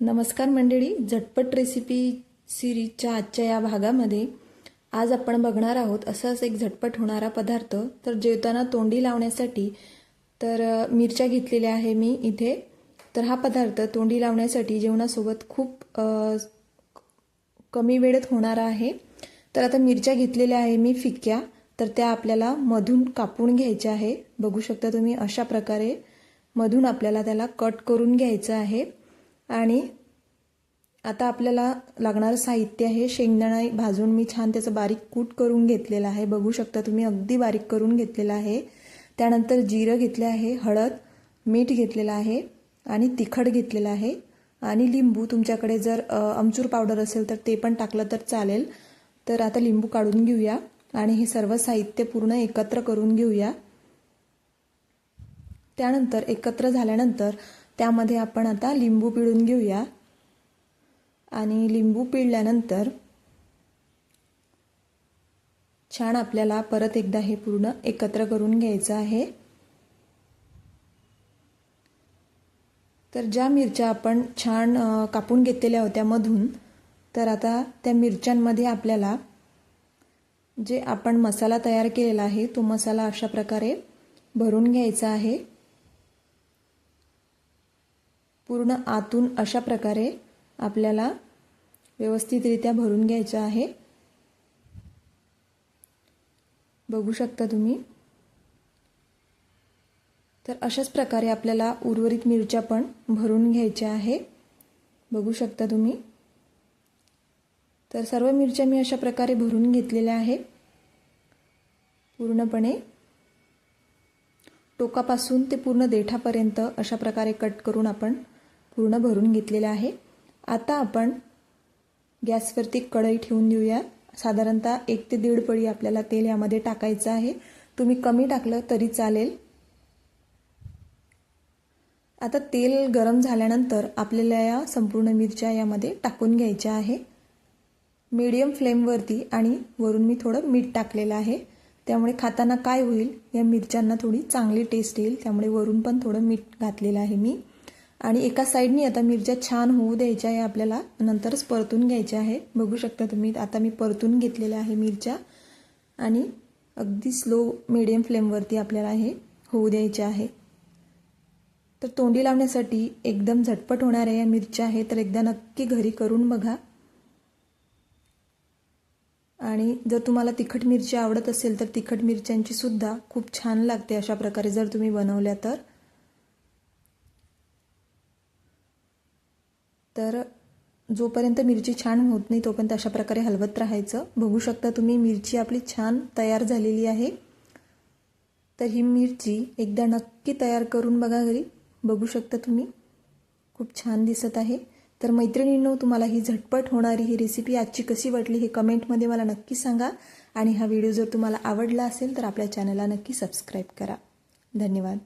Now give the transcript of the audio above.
नमस्कार मंडळी झटपट रेसिपी सिरीजच्या आजच्या या भागामध्ये आज आपण बघणार आहोत असाच एक झटपट होणारा पदार्थ. तर जेवताना तोंडी लावण्यासाठी तर मिरच्या घेतलेल्या आहे मी इथे. तर हा पदार्थ तोंडी लावण्यासाठी जेवणासोबत खूप कमी वेळेत होणारा आहे. तर आता मिरच्या घेतलेल्या आहे मी फिक्या तर त्या आपल्याला मधून कापून घ्यायच्या आहे. बघू शकता तुम्ही अशा प्रकारे मधून आपल्याला त्याला कट करून घ्यायचं आहे. आणि आता आपल्याला लागणारं साहित्य आहे शेंगदाणा भाजून मी छान त्याचं बारीक कूट करून घेतलेलं आहे. बघू शकता तुम्ही अगदी बारीक करून घेतलेलं आहे. त्यानंतर जिरं घेतले आहे हळद मीठ घेतलेलं आहे आणि तिखट घेतलेलं आहे. आणि लिंबू तुमच्याकडे जर अमचूर पावडर असेल तर ते पण टाकलं तर चालेल. तर आता लिंबू काढून घेऊया आणि हे सर्व साहित्य पूर्ण एकत्र करून घेऊया. त्यानंतर एकत्र झाल्यानंतर त्यामध्ये आपण आता लिंबू पिळून घेऊया. आणि लिंबू पिळल्यानंतर छान आपल्याला परत एकदा हे पूर्ण एकत्र करून घ्यायचं आहे. तर ज्या मिरच्या आपण छान कापून घेतलेल्या होत्या मधून तर आता त्या मिरच्यांमध्ये आपल्याला जे आपण मसाला तयार केलेला आहे तो मसाला अशा प्रकारे भरून घ्यायचा आहे. पूर्ण आतून अशा प्रकारे आपल्याला व्यवस्थितरित्या भरून घ्यायचं आहे. बघू शकता तुम्ही. तर अशाच प्रकारे आपल्याला उर्वरित मिरच्या पण भरून घ्यायच्या आहे. बघू शकता तुम्ही. तर सर्व मिरच्या मी अशा प्रकारे भरून घेतलेल्या आहे पूर्णपणे टोकापासून ते पूर्ण देठापर्यंत अशा प्रकारे कट करून आपण पूर्ण भरून घेतलेलं आहे. आता आपण गॅसवरती कढई ठेवून देऊया. साधारणतः एक ते दीड पळी आपल्याला तेल यामध्ये टाकायचं आहे. तुम्ही कमी टाकलं तरी चालेल. आता तेल गरम झाल्यानंतर आपल्याला या संपूर्ण मिरच्या यामध्ये टाकून घ्यायच्या आहे. मीडियम फ्लेमवरती आणि वरून मी थोडं मीठ टाकलेलं आहे. त्यामुळे खाताना काय होईल? या मिरच्यांना थोडी चांगली टेस्ट येईल. त्यामुळे वरून पण थोडं मीठ घातलेलं आहे मी. आणि एका साईडनी आता मिरच्या छान होऊ द्यायच्या आहे आपल्याला नंतरच परतून घ्यायच्या आहे. बघू शकता तुम्ही आता मी परतून घेतलेल्या आहे मिरच्या. आणि अगदी स्लो मीडियम फ्लेमवरती आपल्याला हे होऊ द्यायचे आहे. तर तोंडी लावण्यासाठी एकदम झटपट होणाऱ्या या मिरच्या आहे तर एकदा नक्की घरी करून बघा. आणि जर तुम्हाला तिखट मिरची आवडत असेल तर तिखट मिरच्यांची सुद्धा खूप छान लागते अशा प्रकारे जर तुम्ही बनवल्या तर. तर जोपर्यंत मिरची छान होत नाही तोपर्यंत अशा प्रकारे हलवत राहायचं. बघू शकता तुम्ही मिरची आपली छान तयार झालेली आहे. तर ही मिरची एकदा नक्की तयार करून बघा घरी. बघू शकता तुम्ही खूप छान दिसत आहे. तर मैत्रिणींनो तुम्हाला ही झटपट होणारी ही रेसिपी आजची कशी वाटली हे कमेंटमध्ये मला नक्की सांगा. आणि हा व्हिडिओ जर तुम्हाला आवडला असेल तर आपल्या चॅनलला नक्की सबस्क्राईब करा. धन्यवाद.